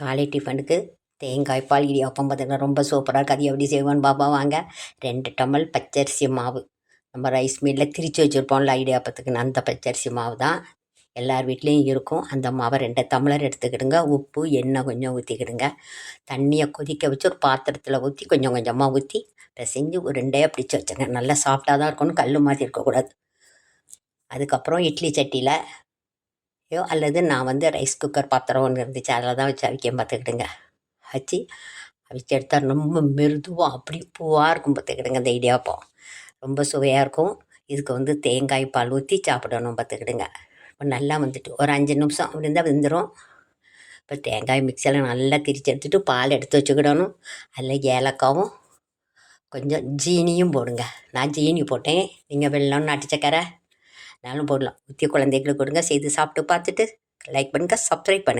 காலை டிஃபனுக்கு தேங்காய் பால் இடியாப்பம் பார்த்தீங்கன்னா ரொம்ப சூப்பராக இருக்குது அது எப்படி செய்வான்னு பாப்பா வாங்க. ரெண்டு டம்மல் பச்சரிசி மாவு. நம்ம ரைஸ் மில்லில் திரிச்சு வச்சுருப்போம்ல இடியாப்பத்துக்கு அந்த பச்சரிசி மாவு தான். எல்லார் வீட்லேயும் இருக்கும். அந்த மாவை ரெண்டு டம்ளர் எடுத்துக்கிடுங்க. உப்பு எண்ணெய் கொஞ்சம் ஊற்றிக்கிடுங்க தண்ணியை கொதிக்க வச்சு ஒரு பாத்திரத்தில் ஊற்றி கொஞ்சம் கொஞ்சமாக ஊற்றி பிசைஞ்சு ஒரு ரெண்டே பிடிச்சி வச்சுருங்க. நல்லா சாஃப்டாக தான் இருக்கணும். கல் மாதிரி இருக்கக்கூடாது. அதுக்கப்புறம் இட்லி சட்டியில் ஐயோ அல்லது நான் வந்து ரைஸ் குக்கர் பாத்திரம் ஒன்று இருந்துச்சு அதில் தான் வச்சு அவிக்க பார்த்துக்கிடுங்க வச்சு அவிச்சு எடுத்தால் ரொம்ப மிருதுவாக அப்படி பூவாக இருக்கும் பார்த்துக்கிடுங்க இந்த இடியாப்பம் ரொம்ப சுவையாக இருக்கும். இதுக்கு வந்து தேங்காய் பால் ஊற்றி சாப்பிடணும் பார்த்துக்கிடுங்க இப்போ நல்லா வந்துட்டு ஒரு அஞ்சு நிமிஷம் அப்படி இருந்தால் வெந்துடும் இப்போ தேங்காய் மிக்சியில் நல்லா திரிச்சு எடுத்துட்டு பால் எடுத்து வச்சுக்கிடணும். அதில் ஏலக்காவும் கொஞ்சம் ஜீனியும் போடுங்க. நான் ஜீனி போட்டேன். நீங்கள் வெள்ளம் நாட்டு சக்கரை? நானும் போடலாம். ஊற்றி குழந்தைகளுக்கு கொடுங்க. செய்து சாப்பிட்டு பார்த்துட்டு லைக் பண்ணுங்கள் சப்ஸ்கிரைப் பண்ணுங்கள்